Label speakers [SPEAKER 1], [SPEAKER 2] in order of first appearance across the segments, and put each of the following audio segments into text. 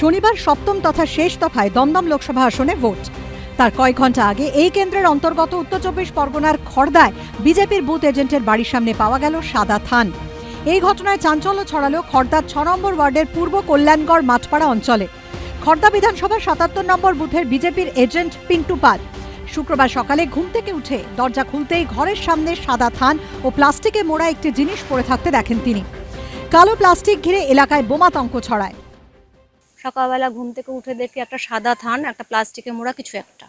[SPEAKER 1] শনিবার সপ্তম তথা শেষ দফায় দমদম লোকসভা আসনে ভোট। তার কয়েক ঘণ্টা আগে এই কেন্দ্রের অন্তর্গত উত্তর চব্বিশ পরগনার খড়দায় বিজেপির বুথ এজেন্টের বাড়ির সামনে পাওয়া গেল সাদা থান। এই ঘটনায় চাঞ্চল্য ছড়ালো খড়দার ছ নম্বর ওয়ার্ডের পূর্ব কল্যাণগড় মাঠপাড়া অঞ্চলে। খড়দা বিধানসভার সাতাত্তর নম্বর বুথের বিজেপির এজেন্ট পিন্টু পাল। শুক্রবার সকালে ঘুম থেকে উঠে দরজা খুলতেই ঘরের সামনে সাদা থান ও প্লাস্টিকে মোড়া একটি জিনিস পড়ে থাকতে দেখেন তিনি। কালো প্লাস্টিক ঘিরে এলাকায় বোমাতঙ্ক ছড়ায়।
[SPEAKER 2] সকালবেলা ঘুম থেকে উঠে দেখি একটা সাদা থান একটা প্লাস্টিকে মোড়া কিছু একটা।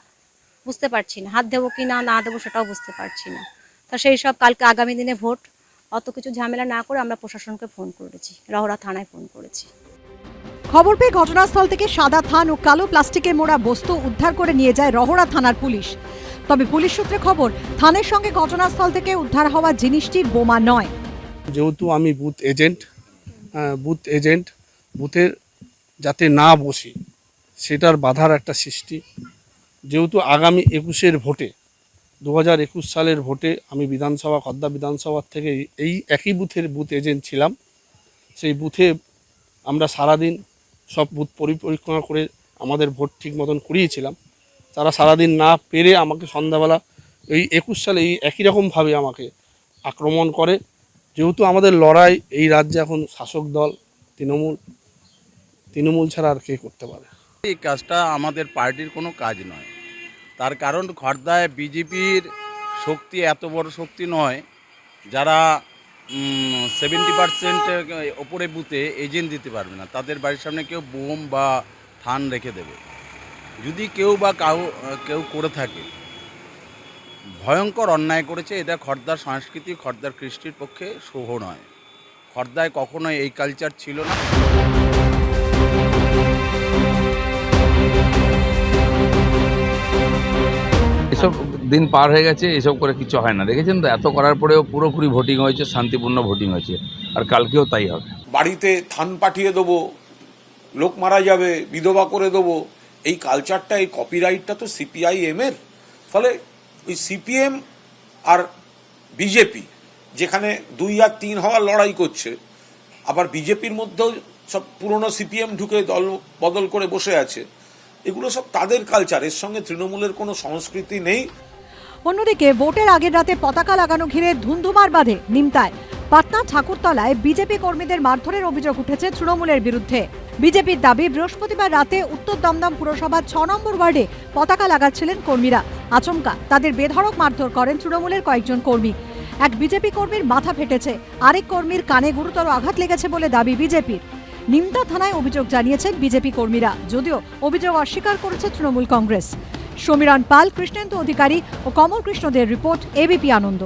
[SPEAKER 2] বুঝতে পারছি না হাত দেবো কি না না দেবো সেটাও বুঝতে পারছি না। তা সেই সব কালকে আগামী দিনে ভোট অত কিছু ঝামেলা না করে আমরা প্রশাসনকে ফোন করেছি রহরা থানায় ফোন করেছি।
[SPEAKER 1] খবর পেয়ে ঘটনাস্থল থেকে সাদা থান ও কালো প্লাস্টিকে মোড়া বস্তু উদ্ধার করে নিয়ে যায় রহরা থানার পুলিশ। তবে পুলিশ সূত্রে খবর থানের সঙ্গে ঘটনাস্থল থেকে উদ্ধার হওয়া জিনিসটি বোমা নয়।
[SPEAKER 3] যেহেতু আমি বুথ এজেন্ট বুথ এজেন্ট বুথের যাতে না বসে, সেটার বাধার একটা সৃষ্টি। যেহেতু আগামী একুশের ভোটে দু হাজার একুশ সালের ভোটে আমি বিধানসভা, খদ্দা বিধানসভার থেকে এই একই বুথের বুথ এজেন্ট ছিলাম। সেই বুথে আমরা সারাদিন সব বুথ পরিপরিক্রমা করে আমাদের ভোট ঠিক মতন করিয়েছিলাম। তারা সারাদিন না পেরে আমাকে সন্ধ্যাবেলা এই একুশ সালে এই একই রকমভাবে আমাকে আক্রমণ করে। যেহেতু আমাদের লড়াই, এই রাজ্যে এখন শাসক দল, তৃণমূল তৃণমূল ছাড়া আর কে করতে পারে?
[SPEAKER 4] এই কাজটা আমাদের পার্টির কোনো কাজ নয়। তার কারণ খর্দায় বিজেপির শক্তি এত বড় শক্তি নয়, যারা সেভেন্টি পার্সেন্ট ওপরে বুথে এজেন্ট দিতে পারবে না। তাদের বাড়ির সামনে কেউ বোম বা থান রেখে দেবে। যদি কেউ বা কাউ, কেউ করে থাকে, ভয়ঙ্কর অন্যায় করেছে, এটা খর্দার সংস্কৃতি, খর্দার কৃষ্টির পক্ষে শুভ নয়। খর্দায় কখনোই এই কালচার ছিল না।
[SPEAKER 5] এসব দিন পার হয়ে গেছে, এসব করে কিছু হয় না। দেখেছেন তো? এত করার পরেও পুরোপুরি ভোটিং হয়েছে, শান্তিপূর্ণ ভোটিং হয়েছে। আর কালকেও তাই হবে।
[SPEAKER 6] বাড়িতে থান পাঠিয়ে দেবো, লোক মারা যাবে, বিধবা করে দেবো, এই কালচারটা এই কপিরাইটটা তো সিপিআইএম এর ফলে ওই সিপিএম আর বিজেপি যেখানে দুই আর তিন হওয়ার লড়াই করছে, আবার বিজেপির মধ্যেও সব পুরনো সিপিএম ঢুকে দল বদল করে বসে আছে। এগুলো সব তাদের কালচার এর সঙ্গে তৃণমূলের কোনো সংস্কৃতি নেই।
[SPEAKER 1] অন্যদিকে, ভোটের আগের রাতে পতাকা লাগানো ঘিরে ধুন্ধুমার বাঁধে নিমতায়। পাটনা ঠাকুরতলায় বিজেপি কর্মীদের মারধরের অভিযোগ উঠেছে তৃণমূলের বিরুদ্ধে। বিজেপির দাবি, বৃহস্পতিবার রাতে উত্তর দমদম পুরসভার ছ নম্বর ওয়ার্ডে পতাকা লাগাচ্ছিলেন কর্মীরা। আচমকা, তাদের বেধড়ক মারধর করেন তৃণমূলের কয়েকজন কর্মী। এক বিজেপি কর্মীর মাথা ফেটেছে। আরেক কর্মীর কানে গুরুতর আঘাত লেগেছে বলে দাবি বিজেপির। নিমতা থানায় অভিযোগ জানিয়েছেন বিজেপি কর্মীরা। যদিও অভিযোগ অস্বীকার করেছে তৃণমূল কংগ্রেস। সমীরণ পাল, কৃষ্ণেন্দু অধিকারী ও কমল কৃষ্ণদের রিপোর্ট এবিপি আনন্দ।